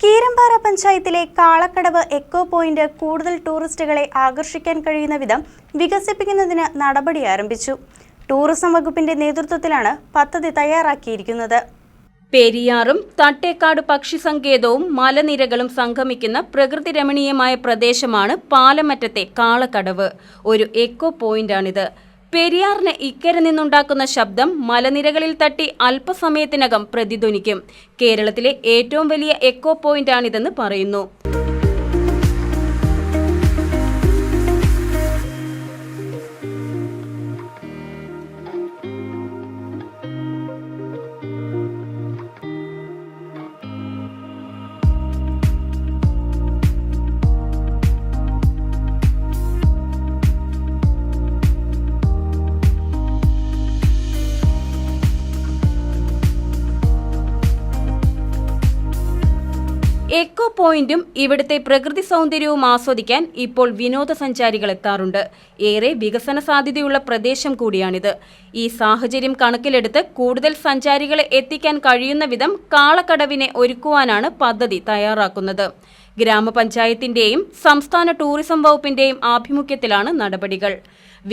കീരമ്പാറ പഞ്ചായത്തിലെ Kalakkadavu echo point കൂടുതൽ ടൂറിസ്റ്റുകളെ ആകർഷിക്കാൻ കഴിയുന്ന വിധം വികസിപ്പിക്കുന്നതിന് നടപടി ആരംഭിച്ചു. ടൂറിസം വകുപ്പിന്റെ നേതൃത്വത്തിലാണ് പദ്ധതി തയ്യാറാക്കിയിരിക്കുന്നത്. പെരിയാറും തട്ടേക്കാട് പക്ഷി സങ്കേതവും മലനിരകളും സംഗമിക്കുന്ന പ്രകൃതി രമണീയമായ പ്രദേശമാണ് പാലമറ്റത്തെ കാളക്കടവ്. ഒരു എക്കോ പോയിന്റാണിത്. പെരിയാറിന് ഇക്കരെ നിന്നുണ്ടാക്കുന്ന ശബ്ദം മലനിരകളിൽ തട്ടി അല്പസമയത്തിനകം പ്രതിധ്വനിക്കും. കേരളത്തിലെ ഏറ്റവും വലിയ എക്കോ പോയിന്റാണിതെന്ന് പറയുന്നു. എക്കോ പോയിന്റും ഇവിടുത്തെ പ്രകൃതി സൗന്ദര്യവും ആസ്വദിക്കാൻ ഇപ്പോൾ വിനോദസഞ്ചാരികൾ എത്താറുണ്ട്. ഏറെ വികസന സാധ്യതയുള്ള പ്രദേശം കൂടിയാണിത്. ഈ സാഹചര്യം കണക്കിലെടുത്ത് കൂടുതൽ സഞ്ചാരികളെ എത്തിക്കാൻ കഴിയുന്ന വിധം കാളക്കടവിനെ ഒരുക്കുവാനാണ് പദ്ധതി തയ്യാറാക്കുന്നത്. ഗ്രാമപഞ്ചായത്തിന്റെയും സംസ്ഥാന ടൂറിസം വകുപ്പിന്റെയും ആഭിമുഖ്യത്തിലാണ് നടപടികൾ.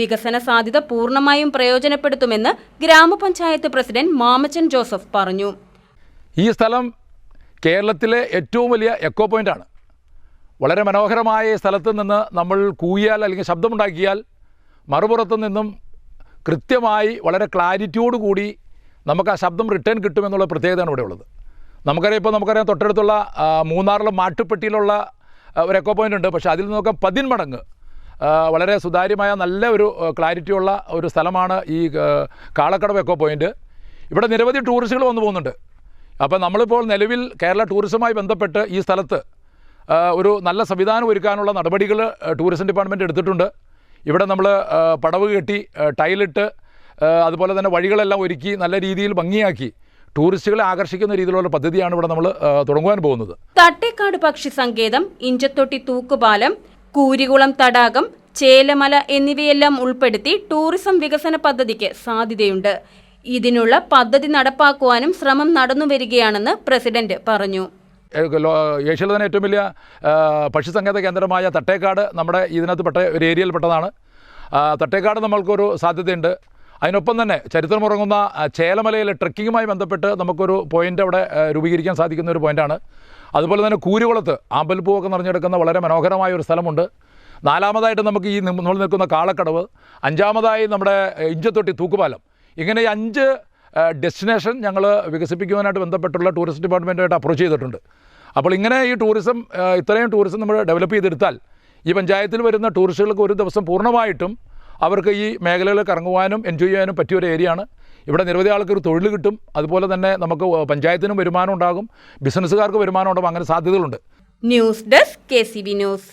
വികസന സാധ്യത പൂർണമായും പ്രയോജനപ്പെടുത്തുമെന്ന് ഗ്രാമപഞ്ചായത്ത് പ്രസിഡന്റ് മാമച്ചൻ ജോസഫ് പറഞ്ഞു. ഈ സ്ഥലം കേരളത്തിലെ ഏറ്റവും വലിയ എക്കോ പോയിന്റാണ് വളരെ മനോഹരമായ ഈ സ്ഥലത്ത് നിന്ന് നമ്മൾ കൂയാൽ അല്ലെങ്കിൽ ശബ്ദമുണ്ടാക്കിയാൽ മറുപുറത്തു നിന്നും കൃത്യമായി വളരെ ക്ലാരിറ്റിയോട് കൂടി നമുക്ക് ആ ശബ്ദം റിട്ടേൺ കിട്ടുമെന്നുള്ള പ്രത്യേകതയാണ് ഇവിടെ ഉള്ളത്. നമുക്കറിയാം ഇപ്പോൾ നമുക്കറിയാം തൊട്ടടുത്തുള്ള മൂന്നാറിലെ മാട്ടുപ്പെട്ടിയിലുള്ള ഒരു എക്കോ പോയിന്റ് ഉണ്ട്. പക്ഷേ അതിൽ നിന്നൊക്കെ പതിന്മടങ്ങ്. വളരെ സുതാര്യമായ നല്ല ഒരു ക്ലാരിറ്റിയുള്ള ഒരു സ്ഥലമാണ് ഈ കാളക്കടവ് എക്കോ പോയിന്റ് ഇവിടെ നിരവധി ടൂറിസ്റ്റുകൾ വന്നു പോകുന്നുണ്ട്. അപ്പോൾ നമ്മളിപ്പോൾ നിലവിൽ കേരള ടൂറിസവുമായി ബന്ധപ്പെട്ട് ഈ സ്ഥലത്ത് ഒരു നല്ല സംവിധാനം ഒരുക്കാനുള്ള നടപടികൾ ടൂറിസം ഡിപ്പാർട്ട്മെന്റ് എടുത്തിട്ടുണ്ട്. ഇവിടെ നമ്മൾ പടവ് കെട്ടി ടൈലിട്ട് അതുപോലെ തന്നെ വഴികളെല്ലാം ഒരുക്കി നല്ല രീതിയിൽ ഭംഗിയാക്കി ടൂറിസ്റ്റുകളെ ആകർഷിക്കുന്ന രീതിയിലുള്ള പദ്ധതിയാണ് ഇവിടെ നമ്മൾ തുടങ്ങുവാൻ പോകുന്നത്. തട്ടേക്കാട് പക്ഷി സങ്കേതം ഇഞ്ചത്തൊട്ടി തൂക്കുപാലം കൂരികുളം തടാകം ചേലമല എന്നിവയെല്ലാം ഉൾപ്പെടുത്തി ടൂറിസം വികസന പദ്ധതിക്ക് സാധ്യതയുണ്ട്. ഇതിനുള്ള പദ്ധതി നടപ്പാക്കുവാനും ശ്രമം നടന്നു വരികയാണെന്ന് പ്രസിഡന്റ് പറഞ്ഞു. ഏഷ്യയിലെ തന്നെ ഏറ്റവും വലിയ പക്ഷിസങ്കേത പക്ഷി കേന്ദ്രമായ തട്ടേക്കാട് നമ്മുടെ ഇതിനകത്ത് പെട്ട ഒരു ഏരിയയിൽ പെട്ടതാണ് തട്ടേക്കാട് നമ്മൾക്കൊരു സാധ്യതയുണ്ട്. അതിനൊപ്പം തന്നെ ചരിത്രമുറങ്ങുന്ന ചേലമലയിലെ ട്രക്കിങ്ങുമായി ബന്ധപ്പെട്ട് നമുക്കൊരു പോയിന്റ് അവിടെ രൂപീകരിക്കാൻ സാധിക്കുന്ന ഒരു പോയിന്റാണ് അതുപോലെ തന്നെ കൂരുകുളത്ത് ആമ്പൽപ്പൂവൊക്കെ നിറഞ്ഞെടുക്കുന്ന വളരെ മനോഹരമായ ഒരു സ്ഥലമുണ്ട്. നാലാമതായിട്ട് നമുക്ക് ഈ നമ്മൾ നിൽക്കുന്ന കാളക്കടവ് അഞ്ചാമതായി നമ്മുടെ ഇഞ്ചത്തൊട്ടി തൂക്കുപാലം. ഇങ്ങനെ അഞ്ച് ഡെസ്റ്റിനേഷൻ ഞങ്ങൾ വികസിപ്പിക്കുവാനായിട്ട് ബന്ധപ്പെട്ടുള്ള ടൂറിസ്റ്റ് ഡിപ്പാർട്ട്മെന്റുമായിട്ട് അപ്രോച്ച് ചെയ്തിട്ടുണ്ട്. അപ്പോൾ ഇങ്ങനെ ഈ ടൂറിസം ഇത്രയും ടൂറിസം നമ്മൾ ഡെവലപ്പ് ചെയ്തെടുത്താൽ ഈ പഞ്ചായത്തിൽ വരുന്ന ടൂറിസ്റ്റുകൾക്ക് ഒരു ദിവസം പൂർണമായിട്ടും അവർക്ക് ഈ മേഖലകളിൽ കറങ്ങുവാനും എൻജോയ് ചെയ്യാനും പറ്റിയ ഒരു ഏരിയയാണ് ഇവിടെ നിരവധി ആൾക്ക് ഒരു തൊഴിൽ കിട്ടും. അതുപോലെ തന്നെ നമുക്ക് പഞ്ചായത്തിനും വരുമാനം ഉണ്ടാകും. ബിസിനസ്സുകാർക്ക് വരുമാനം ഉണ്ടാകും. അങ്ങനെ സാധ്യതകളുണ്ട്. News desk K news.